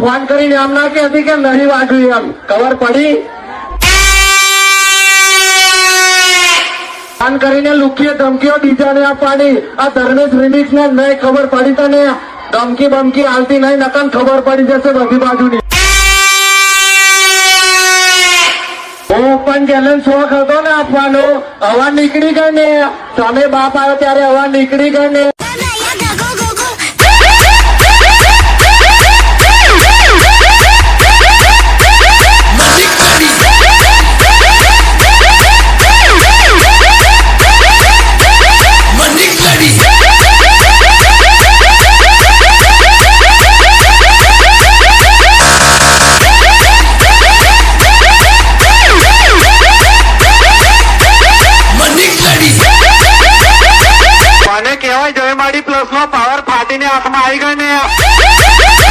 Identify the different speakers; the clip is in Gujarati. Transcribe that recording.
Speaker 1: ફોન કરીને એમ ના કહેતી કે નહીં વાગ્યું એમ? ખબર પડી? ફોન કરીને લુકીએ ધમકીઓ બીજાને આપવાની આ ધર્મેશ રિમિક્સ ને નહીં ખબર પડી તને? ધમકી બમકી આવતી નહીં નકન ખબર પડી જશે બધી બાજુની. હું પણ ચેલેન્જ શોખ હતો ને આપવાનો. હવા નીકળી ગઈ ને? તમે બાપ આવ્યો ત્યારે હવા નીકળી ગઈ ને? દિવસનો પાવર ફાટીને હાથમાં આવી ગયો ને.